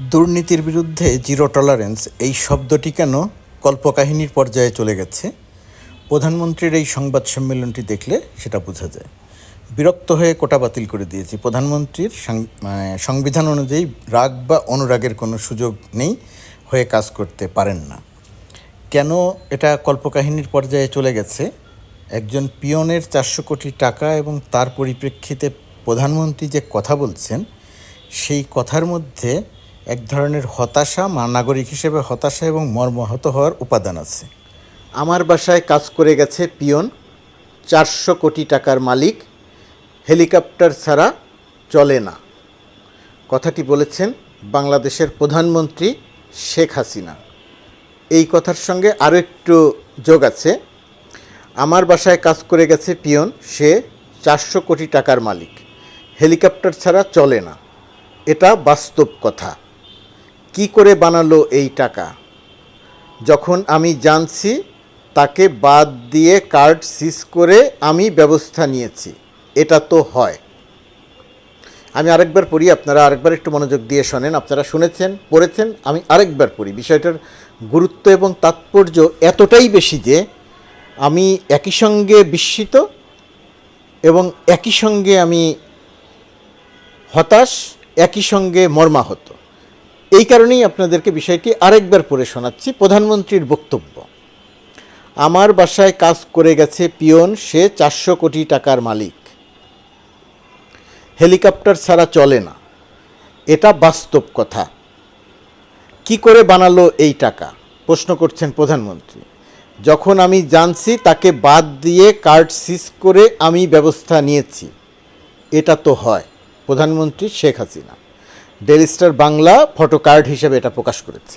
দুর্নীতির বিরুদ্ধে zero tolerance, এই শব্দটি কেন কল্পকাহিনীর পর্যায়ে চলে গেছে? প্রধানমন্ত্রীর এই সংবাদ সম্মেলনটি দেখলে সেটা বোঝা যায়। বিরক্ত হয়ে কোটা বাতিল করে দিয়েছি। প্রধানমন্ত্রীর মানে সংবিধান অনুযায়ী রাগ বা অনুরাগের কোনো সুযোগ নেই, হয়ে কাজ করতে পারেন না। কেন এটা কল্পকাহিনীর পর্যায়ে চলে গেছে? একজন পিয়নের চারশো কোটি টাকা এবং তার পরিপ্রেক্ষিতে প্রধানমন্ত্রী যে কথা বলছেন, সেই কথার মধ্যে এক ধরনের হতাশা, মা নাগরিক হিসেবে হতাশা এবং মর্মাহত হওয়ার উপাদান আছে। আমার বাসায় কাজ করে গেছে পিয়ন, চারশো কোটি টাকার মালিক, হেলিকপ্টার ছাড়া চলে না। কথাটি বলেছেন বাংলাদেশের প্রধানমন্ত্রী শেখ হাসিনা। এই কথার সঙ্গে আরও একটু যোগ আছে। আমার বাসায় কাজ করে গেছে পিয়ন, সে চারশো কোটি টাকার মালিক, হেলিকপ্টার ছাড়া চলে না। এটা বাস্তব কথা। কি করে বানালো এই টাকা? যখন আমি জানছি, তাকে বাদ দিয়ে কার্ড সিজ করে আমি ব্যবস্থা নিয়েছি। এটা তো হয়। আমি আরেকবার পড়ি, আপনারা আরেকবার একটু মনোযোগ দিয়ে শোনেন। আপনারা শুনেছেন, পড়েছেন, আমি আরেকবার পড়ি। বিষয়টার গুরুত্ব এবং তাৎপর্য এতটাই বেশি যে, আমি একই সঙ্গে বিস্মিত এবং একই সঙ্গে আমি হতাশ, একই সঙ্গে মর্মাহত। এই কারণেই আপনাদেরকে বিষয়টি আরেকবার পড়ে শোনাচ্ছি, প্রধানমন্ত্রীর বক্তব্য। আমার বাসায় কাজ করে গেছে পিয়ন, সে চারশো কোটি টাকার মালিক। হেলিকপ্টার ছাড়া চলে না। এটা বাস্তব কথা। কি করে বানালো এই টাকা? প্রশ্ন করছেন প্রধানমন্ত্রী। যখন আমি জানছি, তাকে বাদ দিয়ে কার্ড সিজ করে আমি ব্যবস্থা নিয়েছি। এটা তো হয়, প্রধানমন্ত্রী Sheikh Hasina. Daily Star Bangla photo card হিসেবে এটা প্রকাশ করেছে।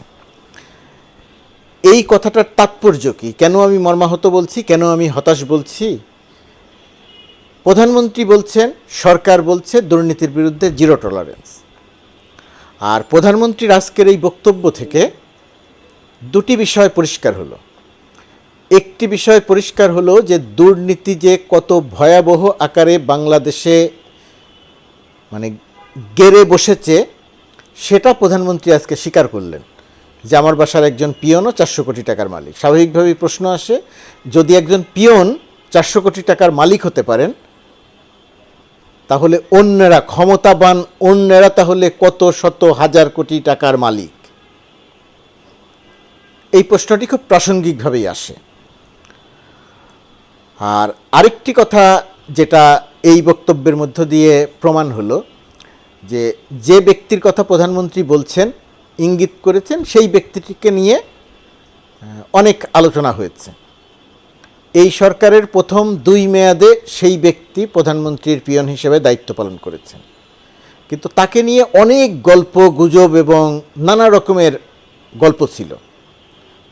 এই কথাটার তাৎপর্য কি? কেন আমি মর্মাহত বলছি? কেন আমি হতাশ বলছি? প্রধানমন্ত্রী বলছেন, সরকার বলছে, দুর্নীতির বিরুদ্ধে জিরো টলারেন্স আর প্রধানমন্ত্রীর আজকের এই বক্তব্য থেকে দুটি বিষয় পরিষ্কার হলো। একটি বিষয় পরিষ্কার হলো যে দুর্নীতি যে কত ভয়াবহ আকারে বাংলাদেশে মানে গেড়ে বসেছে সেটা প্রধানমন্ত্রী আজকে স্বীকার করলেন যে আমার বাসার একজন পিয়নও চারশো কোটি টাকার মালিক। স্বাভাবিকভাবেই প্রশ্ন আসে, যদি একজন পিয়ন চারশো কোটি টাকার মালিক হতে পারেন, তাহলে অন্যরা ক্ষমতাবান, অন্যরা তাহলে কত শত হাজার কোটি টাকার মালিক? এই প্রশ্নটি খুব প্রাসঙ্গিকভাবেই আসে। আর আরেকটি কথা যেটা এই বক্তব্যের মধ্য দিয়ে প্রমাণ হলো যে যে ব্যক্তির কথা প্রধানমন্ত্রী বলছেন, ইঙ্গিত করেছেন, সেই ব্যক্তিটিকে নিয়ে অনেক আলোচনা হয়েছে। এই সরকারের প্রথম দুই মেয়াদে সেই ব্যক্তি প্রধানমন্ত্রীর পিয়ন হিসেবে দায়িত্ব পালন করেছেন। কিন্তু তাকে নিয়ে অনেক গল্প, গুজব এবং নানা রকমের গল্প ছিল।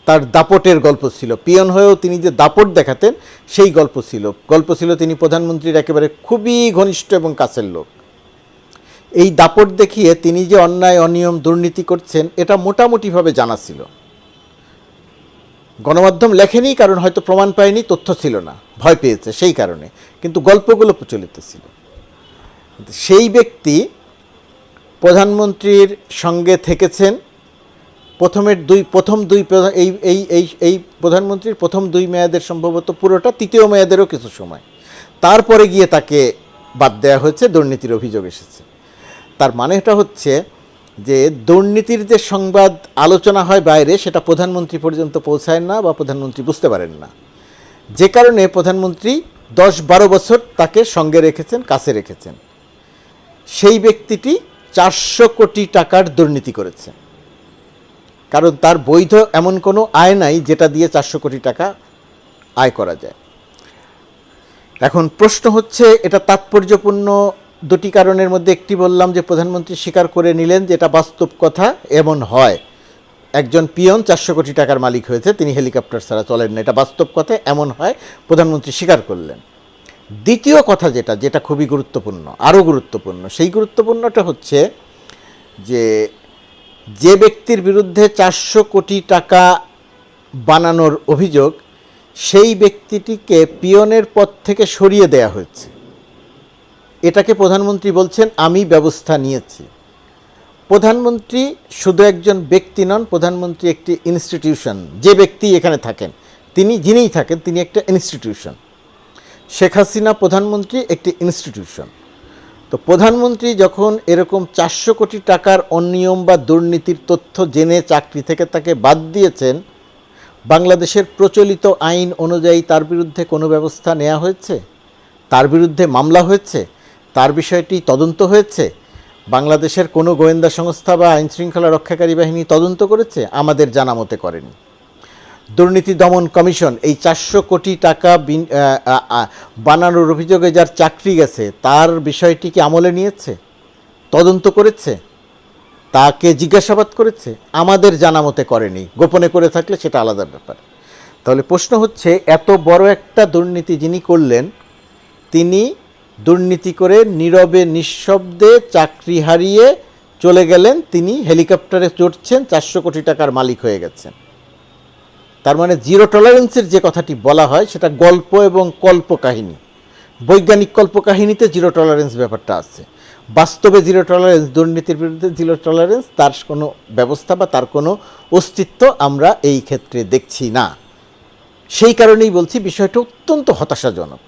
তার দাপটের গল্প ছিল। পিয়ন হয়েও তিনি যে দাপট দেখাতেন, সেই গল্প ছিল। গল্প ছিল তিনি প্রধানমন্ত্রীর একেবারে খুবই ঘনিষ্ঠ এবং কাছের লোক। এই দাপট দেখিয়ে তিনি যে অন্যায়, অনিয়ম, দুর্নীতি করছেন, এটা মোটামুটিভাবে জানা ছিল। গণমাধ্যম লেখেনি, কারণ হয়তো প্রমাণ পায়নি, তথ্য ছিল না। ভয় পেয়েছে সেই কারণে, কিন্তু গল্পগুলো প্রচলিত ছিল। সেই ব্যক্তি প্রধানমন্ত্রীর সঙ্গে থেকেছেন। প্রথমের দুই, প্রথম দুই এই এই এই এই প্রধানমন্ত্রীর প্রথম দুই মেয়াদের সম্ভবত পুরোটা, তৃতীয় মেয়াদেরও কিছু সময়। তারপরে গিয়ে তাকে বাদ দেওয়া হয়েছে, দুর্নীতির অভিযোগ এসেছে। তার মানেটা হচ্ছে যে দুর্নীতির যে সংবাদ আলোচনা হয় বাইরে, সেটা প্রধানমন্ত্রী পর্যন্ত পৌঁছায় না বা প্রধানমন্ত্রী বুঝতে পারেন না। যে কারণে প্রধানমন্ত্রী দশ বারো বছর তাকে সঙ্গে রেখেছেন, কাছে রেখেছেন। সেই ব্যক্তিটি চারশো কোটি টাকার দুর্নীতি করেছে কারণ তার বৈধ এমন কোনো আয় নাই যেটা দিয়ে চারশো কোটি টাকা আয় করা যায়। এখন প্রশ্ন হচ্ছে, এটা তাৎপর্যপূর্ণ দুটি কারণের মধ্যে একটি বললাম যে প্রধানমন্ত্রী স্বীকার করে নিলেন যে এটা বাস্তব কথা, এমন হয়। একজন পিয়ন চারশো কোটি টাকার মালিক হয়েছে, তিনি হেলিকপ্টার ছাড়া চলেন না, এটা বাস্তব কথা, এমন হয়, প্রধানমন্ত্রী স্বীকার করলেন। দ্বিতীয় কথা যেটা যেটা খুবই গুরুত্বপূর্ণ, আরও গুরুত্বপূর্ণ, সেই গুরুত্বপূর্ণটা হচ্ছে যে যে ব্যক্তির বিরুদ্ধে চারশো কোটি টাকা বানানোর অভিযোগ, সেই ব্যক্তিটিকে পিয়নের পদ থেকে সরিয়ে দেয়া হয়েছে। এটাকে প্রধানমন্ত্রী বলছেন, আমি ব্যবস্থা নিয়েছি। প্রধানমন্ত্রী শুধু একজন ব্যক্তি নন, প্রধানমন্ত্রী একটি ইনস্টিটিউশন যে ব্যক্তি এখানে থাকেন, তিনি যিনিই থাকেন, তিনি একটা ইনস্টিটিউশন শেখ হাসিনা প্রধানমন্ত্রী একটি ইনস্টিটিউশন তো প্রধানমন্ত্রী যখন এরকম চারশো কোটি টাকার অনিয়ম বা দুর্নীতির তথ্য জেনে চাকরি থেকে তাকে বাদ দিয়েছেন, বাংলাদেশের প্রচলিত আইন অনুযায়ী তার বিরুদ্ধে কোনো ব্যবস্থা নেওয়া হয়েছে? তার বিরুদ্ধে মামলা হয়েছে? তার বিষয়টি তদন্ত হয়েছে। বাংলাদেশের কোনো গোয়েন্দা সংস্থা বা আইনশৃঙ্খলা রক্ষাকারী বাহিনী তদন্ত করেছে, আমাদের জানা মতে করেনি। দুর্নীতি দমন কমিশন এই চারশো কোটি টাকা বানানোর অভিযোগে যার চাকরি গেছে, তার বিষয়টি কি আমলে নিয়েছে? তদন্ত করেছে? তাকে জিজ্ঞাসাবাদ করেছে? আমাদের জানা মতে করেনি। গোপনে করে থাকলে সেটা আলাদা ব্যাপার। তাহলে প্রশ্ন হচ্ছে, এত বড় একটা দুর্নীতি যিনি করলেন, তিনি দুর্নীতি করে নীরবে, নিঃশব্দে চাকরি হারিয়ে চলে গেলেন তিনি। হেলিকপ্টারে চড়ছেন, চারশো কোটি টাকার মালিক হয়ে গেছেন। তার মানে জিরো টলারেন্সের যে কথাটি বলা হয়, সেটা গল্প এবং কল্পকাহিনী বৈজ্ঞানিক কল্পকাহিনীতে জিরো টলারেন্স ব্যাপারটা আছে। বাস্তবে জিরো টলারেন্স, দুর্নীতির বিরুদ্ধে জিরো টলারেন্স, তার কোনো ব্যবস্থা বা তার কোনো অস্তিত্ব আমরা এই ক্ষেত্রে দেখছি না। সেই কারণেই বলছি, বিষয়টা অত্যন্ত হতাশাজনক।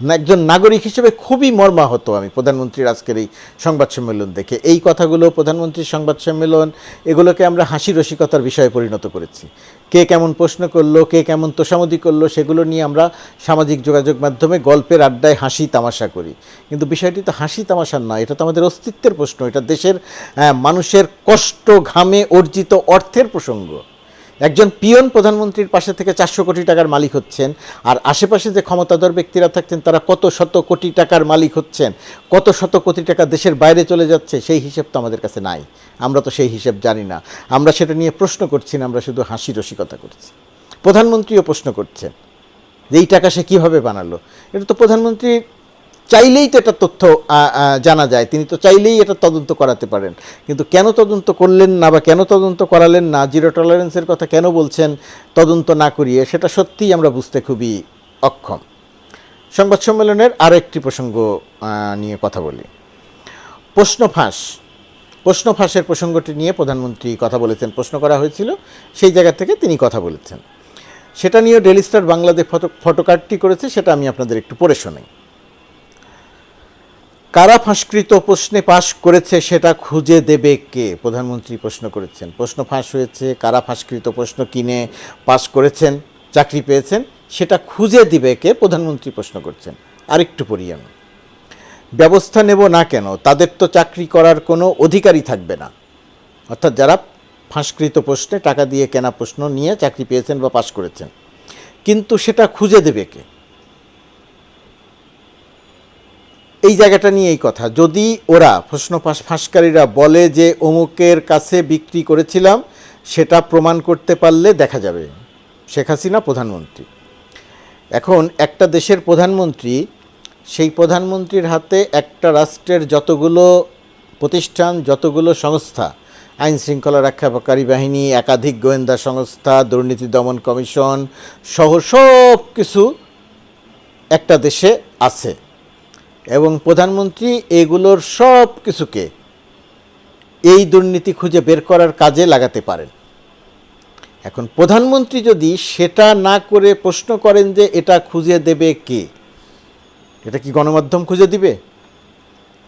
একজন নাগরিক হিসেবে খুবই মর্মাহত আমি প্রধানমন্ত্রীর আজকের এই সংবাদ সম্মেলন দেখে। এই কথাগুলো প্রধানমন্ত্রীর সংবাদ সম্মেলন, এগুলোকে আমরা হাসি রসিকতার বিষয়ে পরিণত করেছি। কে কেমন প্রশ্ন করল, কে কেমন তোষামদি করল, সেগুলো নিয়ে আমরা সামাজিক যোগাযোগ মাধ্যমে গল্পের আড্ডায় হাসি তামাশা করি। কিন্তু বিষয়টি তো হাসি তামাশার নয় এটা তো আমাদের অস্তিত্বের প্রশ্ন, এটা দেশের মানুষের কষ্ট ঘামে অর্জিত অর্থের প্রসঙ্গ। একজন পিয়ন প্রধানমন্ত্রীর পাশে থেকে চারশো কোটি টাকার মালিক হচ্ছেন, আর আশেপাশে যে ক্ষমতাধর ব্যক্তিরা থাকছেন, তারা কত শত কোটি টাকার মালিক হচ্ছেন, কত শত কোটি টাকা দেশের বাইরে চলে যাচ্ছে, সেই হিসেব তো আমাদের কাছে নাই। আমরা তো সেই হিসেব জানি না। আমরা সেটা নিয়ে প্রশ্ন করছি না, আমরা শুধু হাসি রসিকতা করছি। প্রধানমন্ত্রীও প্রশ্ন করছেন যে, এই টাকা সে কীভাবে বানালো? এটা তো প্রধানমন্ত্রী চাইলেই তো এটা তথ্য জানা যায়। তিনি তো চাইলেই এটা তদন্ত করাতে পারেন। কিন্তু কেন তদন্ত করলেন না বা কেন তদন্ত করালেন না, জিরো টলারেন্সের কথা কেন বলছেন, তদন্ত না করিয়ে, সেটা সত্যিই আমরা বুঝতে খুবই অক্ষম। সংবাদ সম্মেলনের আরও একটি প্রসঙ্গ নিয়ে কথা বলি। প্রশ্ন ফাঁস প্রশ্ন ফাঁসের প্রসঙ্গটি নিয়ে প্রধানমন্ত্রী কথা বলেছেন, প্রশ্ন করা হয়েছিল, সেই জায়গা থেকে তিনি কথা বলেছেন। সেটা নিয়ে ডেলি স্টার বাংলাদেশ ফটো ফটোকার্ডটি করেছে, সেটা আমি আপনাদের একটু পড়ে শোনাই। কারা ফাঁসকৃত প্রশ্নে পাশ করেছে সেটা খুঁজে দেবে কে? প্রধানমন্ত্রী প্রশ্ন করেছেন। প্রশ্ন ফাঁস হয়েছে, কারা ফাঁসকৃত প্রশ্ন কিনে পাশ করেছেন, চাকরি পেয়েছেন, সেটা খুঁজে দিবে কে? প্রধানমন্ত্রী প্রশ্ন করছেন। আরেকটু আমি ব্যবস্থা নেব না কেন? তাদের তো চাকরি করার কোনো অধিকারই থাকবে না। অর্থাৎ যারা ফাঁসকৃত প্রশ্নে টাকা দিয়ে কেনা প্রশ্ন নিয়ে চাকরি পেয়েছেন বা পাশ করেছেন, কিন্তু সেটা খুঁজে দেবে কে? এই জায়গাটা নিয়ে এই কথা। যদি ওরা প্রশ্ন ফাঁস ফাঁসকারীরা বলে যে অমুকের কাছে বিক্রি করেছিলাম, সেটা প্রমাণ করতে পারলে দেখা যাবে। শেখ হাসিনা প্রধানমন্ত্রী। এখন একটা দেশের প্রধানমন্ত্রী, সেই প্রধানমন্ত্রীর হাতে একটা রাষ্ট্রের যতগুলো প্রতিষ্ঠান, যতগুলো সংস্থা, আইন শৃঙ্খলা রক্ষাকারী বাহিনী একাধিক গোয়েন্দা সংস্থা, দুর্নীতি দমন কমিশন সহ সব কিছু একটা দেশে আছে। এবং প্রধানমন্ত্রী এগুলোর সব কিছুকে এই দুর্নীতি খুঁজে বের করার কাজে লাগাতে পারেন। এখন প্রধানমন্ত্রী যদি সেটা না করে প্রশ্ন করেন যে এটা খুঁজে দেবে কে, এটা কি গণমাধ্যম খুঁজে দিবে?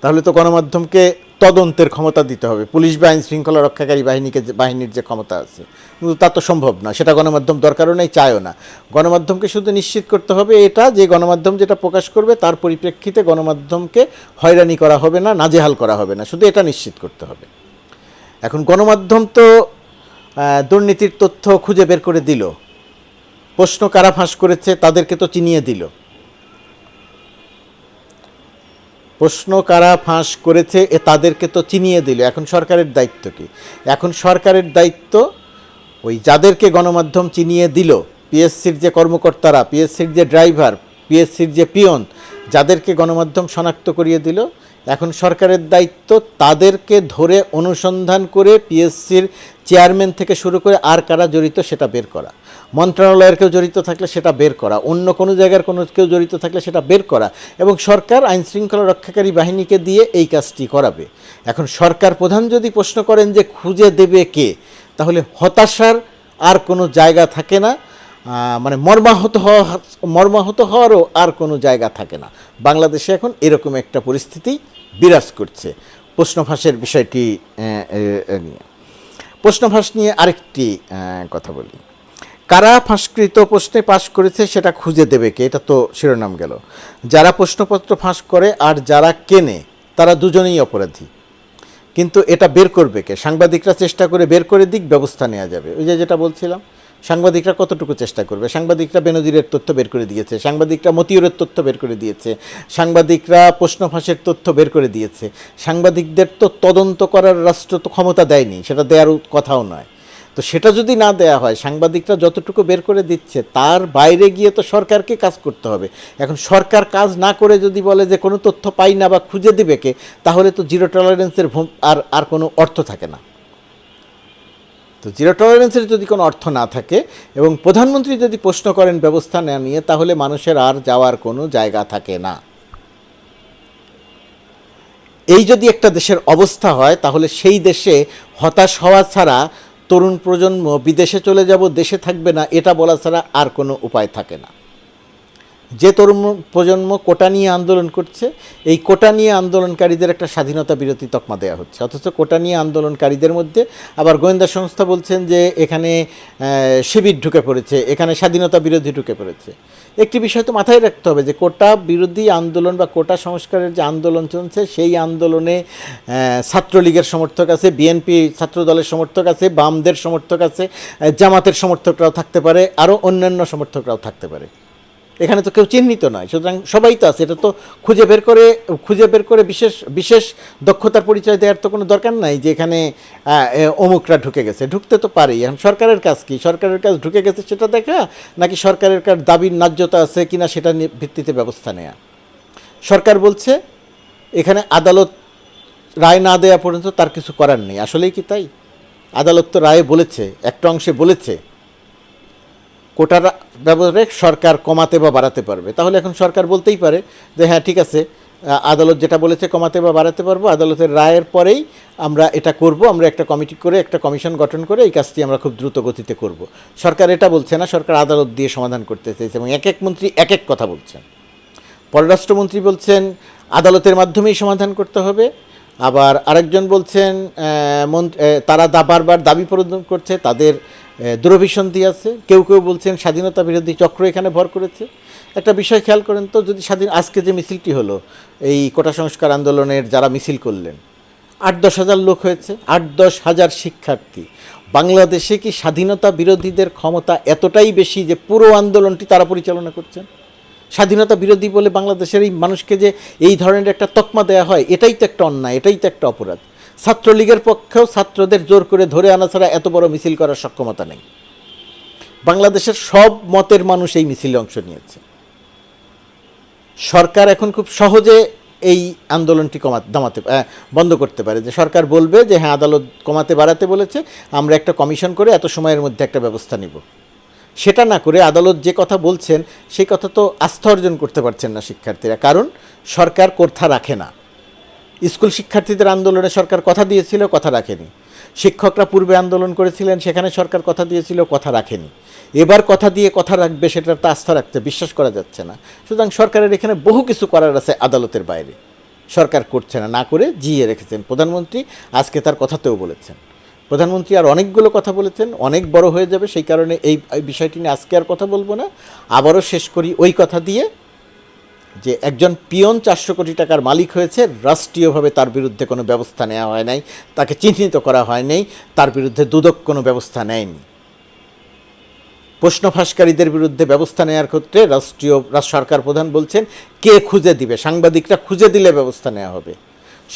তাহলে তো গণমাধ্যমকে তদন্তের ক্ষমতা দিতে হবে। পুলিশ বা আইন শৃঙ্খলা রক্ষাকারী বাহিনীকে বাহিনীর যে ক্ষমতা আছে। কিন্তু তা তো সম্ভব না, সেটা গণমাধ্যম দরকারও নেই, চায়ও না। গণমাধ্যমকে শুধু নিশ্চিত করতে হবে এটা যে, গণমাধ্যম যেটা প্রকাশ করবে তার পরিপ্রেক্ষিতে গণমাধ্যমকে হয়রানি করা হবে না, নাজেহাল করা হবে না, শুধু এটা নিশ্চিত করতে হবে। এখন গণমাধ্যম তো দুর্নীতির তথ্য খুঁজে বের করে দিল। প্রশ্ন কারা ফাঁস করেছে, তাদেরকে তো চিনিয়ে দিল। প্রশ্ন কারা ফাঁস করেছে এ তাদেরকে তো চিনিয়ে দিল। এখন সরকারের দায়িত্ব কি? এখন সরকারের দায়িত্ব ওই যাদেরকে গণমাধ্যম চিনিয়ে দিল, পিএসসির যে কর্মকর্তারা, পিএসসির যে ড্রাইভার, পিএসসির যে পিয়ন, যাদেরকে গণমাধ্যম শনাক্ত করিয়ে দিল এখন সরকারের দায়িত্ব তাদেরকে ধরে অনুসন্ধান করে পিএসসির চেয়ারম্যান থেকে শুরু করে আর কারা জড়িত সেটা বের করা। মন্ত্রণালয়ের কেউ জড়িত থাকলে সেটা বের করা, অন্য কোনো জায়গার কোনো কেউ জড়িত থাকলে সেটা বের করা এবং সরকার আইন শৃঙ্খলা রক্ষাকারী বাহিনীকে দিয়ে এই কাজটি করাবে। এখন সরকার প্রধান যদি প্রশ্ন করেন যে খুঁজে দেবে কে, তাহলে হতাশার আর কোনো জায়গা থাকে না। মানে মর্মাহত হওয়া মর্মাহত হওয়ারও আর কোনো জায়গা থাকে না। বাংলাদেশে এখন এরকম একটা পরিস্থিতি বিরাজ করছে। প্রশ্ন ফাঁসের বিষয়টি নিয়ে প্রশ্ন ফাঁস নিয়ে। আরেকটি কথা বলি। কারা ফাঁসকৃত প্রশ্নে পাশ করেছে সেটা খুঁজে দেবে কে? এটা তো শিরোনাম গেল। যারা প্রশ্নপত্র ফাঁস করে আর যারা কেনে, তারা দুজনেই অপরাধী। কিন্তু এটা বের করবে কে? সাংবাদিকরা চেষ্টা করে বের করে দিক, ব্যবস্থা নেওয়া যাবে। ওই যে যেটা বলছিলাম সাংবাদিকরা কতটুকু চেষ্টা করবে? সাংবাদিকরা বেনজিরের তথ্য বের করে দিয়েছে, সাংবাদিকরা মতিউরের তথ্য বের করে দিয়েছে, সাংবাদিকরা প্রশ্ন ফাঁসের তথ্য বের করে দিয়েছে, সাংবাদিকদের তো তদন্ত করার রাষ্ট্র তো ক্ষমতা দেয়নি, সেটা দেওয়ার কথাও নয়। তো সেটা যদি না দেয়া হয়, সাংবাদিকরা যতটুকু বের করে দিচ্ছে, তার বাইরে গিয়ে তো সরকারকে কাজ করতে হবে। এখন সরকার কাজ না করে যদি বলে যে কোনো তথ্য পাই না বা খুঁজে দিবে কে, তাহলে তো জিরো টলারেন্সের আর আর কোনো অর্থ থাকে না। তো জিরো টলারেন্সের যদি কোনো অর্থ না থাকে এবং প্রধানমন্ত্রী যদি প্রশ্ন করেন ব্যবস্থা না নিয়ে, তাহলে মানুষের আর যাওয়ার কোনো জায়গা থাকে না। এই যদি একটা দেশের অবস্থা হয়, তাহলে সেই দেশে হতাশ হওয়া ছাড়া তরুণ প্রজন্ম বিদেশে চলে যাব, দেশে থাকবে না, এটা বলা ছাড়া আর কোনো উপায় থাকে না। যে তরুণ প্রজন্ম কোটা নিয়ে আন্দোলন করছে, এই কোটা নিয়ে আন্দোলনকারীদের একটা স্বাধীনতা বিরতি তকমা দেওয়া হচ্ছে। অথচ কোটা নিয়ে আন্দোলনকারীদের মধ্যে আবার গোয়েন্দা সংস্থা বলছেন যে এখানে শিবির ঢুকে পড়েছে, এখানে স্বাধীনতা বিরোধী ঢুকে পড়েছে। একটি বিষয় তো মাথায় রাখতে হবে যে কোটা বিরোধী আন্দোলন বা কোটা সংস্কারের যে আন্দোলন চলছে, সেই আন্দোলনে ছাত্রলীগের সমর্থক আছে, বিএনপি ছাত্র দলের সমর্থক আছে, বামদের সমর্থক আছে জামাতের সমর্থকরাও থাকতে পারে আরও অন্যান্য সমর্থকরাও থাকতে পারে। এখানে তো কেউ চিহ্নিত নয় সুতরাং সবাই তো আছে, এটা তো খুঁজে বের করে, খুঁজে বের করে বিশেষ বিশেষ দক্ষতার পরিচয় দেওয়ার তো কোনো দরকার নাই যে এখানে অমুকরা ঢুকে গেছে। ঢুকতে তো পারেই। এখন সরকারের কাজ কি? সরকারের কাজ ঢুকে গেছে সেটা দেখা, নাকি সরকারের কার দাবির ন্যায্যতা আছে কিনা সেটা ভিত্তিতে ব্যবস্থা নেওয়া সরকার বলছে, এখানে আদালত রায় না দেওয়া পর্যন্ত তার কিছু করার নেই। আসলেই কি তাই? আদালত তো রায়ে বলেছে, একটা অংশে বলেছে। কোটার ব্যবহারে সরকার কমাতে বা বাড়াতে পারবে। তাহলে এখন সরকার বলতেই পারে যে হ্যাঁ ঠিক আছে আদালত যেটা বলেছে কমাতে বা বাড়াতে পারব, আদালতের রায়ের পরেই আমরা এটা করব, আমরা একটা কমিটি করে, একটা কমিশন গঠন করে এই কাজটি আমরা খুব দ্রুত গতিতে করব। সরকার এটা বলছে না, সরকার আদালত দিয়ে সমাধান করতে চাইছে এবং এক এক মন্ত্রী এক এক কথা বলছেন। পররাষ্ট্রমন্ত্রী বলছেন, আদালতের মাধ্যমেই সমাধান করতে হবে। আবার আরেকজন বলছেন তারা বারবার দাবি প্রদান করছে, তাদের দুরভিসন্ধি আছে। কেউ কেউ বলছেন স্বাধীনতা বিরোধী চক্র এখানে ভর করেছে। একটা বিষয় খেয়াল করেন তো, যদি স্বাধীন, আজকে যে মিছিলটি হলো, এই কোটা সংস্কার আন্দোলনের যারা মিছিল করলেন, আট দশ হাজার লোক হয়েছে, আট দশ হাজার শিক্ষার্থী। বাংলাদেশে কি স্বাধীনতা বিরোধীদের ক্ষমতা এতটাই বেশি যে পুরো আন্দোলনটি তারা পরিচালনা করছেন? স্বাধীনতা বিরোধী বলে বাংলাদেশের এই মানুষকে যে এই ধরনের একটা তকমা দেওয়া হয়, এটাই তো একটা অন্যায়, এটাই তো একটা অপরাধ। ছাত্রলীগের পক্ষেও ছাত্রদের জোর করে ধরে আনা ছাড়া এত বড় মিছিল করার সক্ষমতা নেই। বাংলাদেশের সব মতের মানুষ এই মিছিলে অংশ নিয়েছে। সরকার এখন খুব সহজে এই আন্দোলনটি কমা দামাতে বন্ধ করতে পারে। যে সরকার বলবে যে হ্যাঁ আদালত কমাতে, বাড়াতে বলেছে, আমরা একটা কমিশন করে এত সময়ের মধ্যে একটা ব্যবস্থা নিব। সেটা না করে আদালত যে কথা বলছেন, সেই কথা তো আস্থা অর্জন করতে পারছেন না শিক্ষার্থীরা। কারণ সরকার কোর্থা রাখে না। স্কুল শিক্ষার্থীদের আন্দোলনে সরকার কথা দিয়েছিল, কথা রাখেনি। শিক্ষকরা পূর্বে আন্দোলন করেছিলেন, সেখানে সরকার কথা দিয়েছিল, কথা রাখেনি। এবার কথা দিয়ে কথা রাখবে, সেটার তো আস্থা রাখতে বিশ্বাস করা যাচ্ছে না। সুতরাং সরকারের এখানে বহু কিছু করার আছে আদালতের বাইরে। সরকার করছে না না করে জিয়ে রেখেছেন প্রধানমন্ত্রী, আজকে তার কথাতেও বলেছেন। প্রধানমন্ত্রী আর অনেকগুলো কথা বলেছেন, অনেক বড় হয়ে যাবে, সেই কারণে এই বিষয়টি নিয়ে আজকে আর কথা বলব না। আবারও শেষ করি ওই কথা দিয়ে যে একজন পিয়ন চারশো কোটি টাকার মালিক হয়েছে, রাষ্ট্রীয়ভাবে তার বিরুদ্ধে কোনো ব্যবস্থা নেওয়া হয় নাই, তাকে চিহ্নিত করা হয় নাই, তার বিরুদ্ধে দুদক কোনো ব্যবস্থা নেয়নি। প্রশ্ন ফাঁসকারীদের বিরুদ্ধে ব্যবস্থা নেওয়ার ক্ষেত্রে রাষ্ট্রীয় সরকার প্রধান বলছেন, কে খুঁজে দিবে? সাংবাদিকরা খুঁজে দিলে ব্যবস্থা নেওয়া হবে।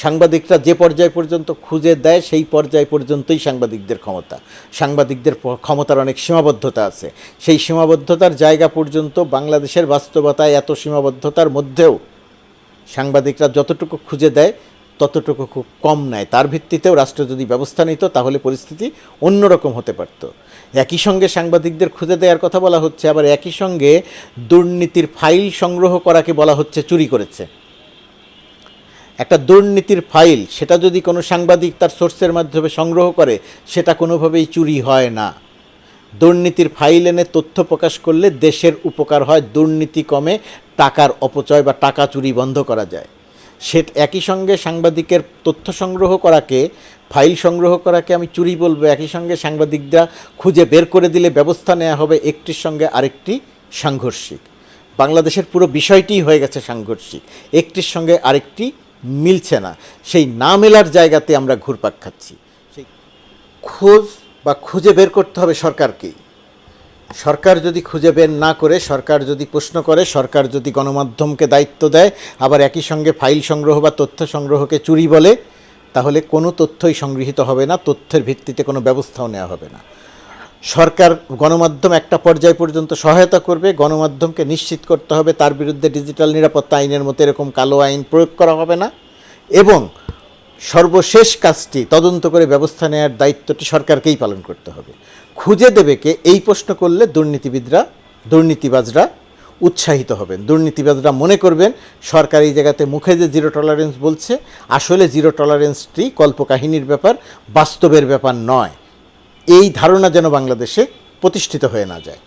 সাংবাদিকরা যে পর্যায় পর্যন্ত খুঁজে দেয়, সেই পর্যায় পর্যন্তই সাংবাদিকদের ক্ষমতা। সাংবাদিকদের ক্ষমতার অনেক সীমাবদ্ধতা আছে। সেই সীমাবদ্ধতার জায়গা পর্যন্ত বাংলাদেশের বাস্তবতায় এত সীমাবদ্ধতার মধ্যেও সাংবাদিকরা যতটুকু খুঁজে দেয়, ততটুকু খুব কম নেয়। তার ভিত্তিতেও রাষ্ট্র যদি ব্যবস্থা নিত, তাহলে পরিস্থিতি অন্যরকম হতে পারত। একই সঙ্গে সাংবাদিকদের খুঁজে দেওয়ার কথা বলা হচ্ছে, আবার একই সঙ্গে দুর্নীতির ফাইল সংগ্রহ করাকে বলা হচ্ছে, চুরি করেছে। একটা দুর্নীতির ফাইল, সেটা যদি কোনো সাংবাদিক তার সোর্সের মাধ্যমে সংগ্রহ করে, সেটা কোনোভাবেই চুরি হয় না। দুর্নীতির ফাইল এনে তথ্য প্রকাশ করলে দেশের উপকার হয়, দুর্নীতি কমে, টাকার অপচয় বা টাকা চুরি বন্ধ করা যায়। সে একই সঙ্গে সাংবাদিকের তথ্য সংগ্রহ করাকে, ফাইল সংগ্রহ করাকে আমি চুরি বলব, একই সঙ্গে সাংবাদিকরা খুঁজে বের করে দিলে ব্যবস্থা নেওয়া হবে একটির সঙ্গে আরেকটি সাংঘর্ষিক। বাংলাদেশের পুরো বিষয়টিই হয়ে গেছে সাংঘর্ষিক। একটির সঙ্গে আরেকটি মিলছে না। সেই না মেলার জায়গাতে আমরা ঘুরপাক খাচ্ছি। সেই খোঁজ বা খুঁজে বের করতে হবে সরকারকেই সরকার যদি খুঁজে বের না করে, সরকার যদি প্রশ্ন করে, সরকার যদি গণমাধ্যমকে দায়িত্ব দেয়, আবার একই সঙ্গে ফাইল সংগ্রহ বা তথ্য সংগ্রহকে চুরি বলে, তাহলে কোনো তথ্যই সংগৃহীত হবে না, তথ্যের ভিত্তিতে কোনো ব্যবস্থাও নেওয়া হবে না। সরকার গণমাধ্যম একটা পর্যায় পর্যন্ত সহায়তা করবে, গণমাধ্যমকে নিশ্চিত করতে হবে তার বিরুদ্ধে ডিজিটাল নিরাপত্তা আইনের মতো এরকম কালো আইন প্রয়োগ করা হবে না। এবং সর্বশেষ কাজটি, তদন্ত করে ব্যবস্থা নেওয়ার দায়িত্বটি সরকারকেই পালন করতে হবে। খুঁজে দেবে কে? এই প্রশ্ন করলে দুর্নীতিবিদরা, দুর্নীতিবাজরা উৎসাহিত হবেন। দুর্নীতিবাজরা মনে করবেন, সরকার এই জায়গাতে মুখে যে জিরো টলারেন্স বলছে, আসলে জিরো টলারেন্সটি কল্পকাহিনীর ব্যাপার, বাস্তবের ব্যাপার নয়। এই ধারণা যেন বাংলাদেশে প্রতিষ্ঠিত হয়ে না যায়।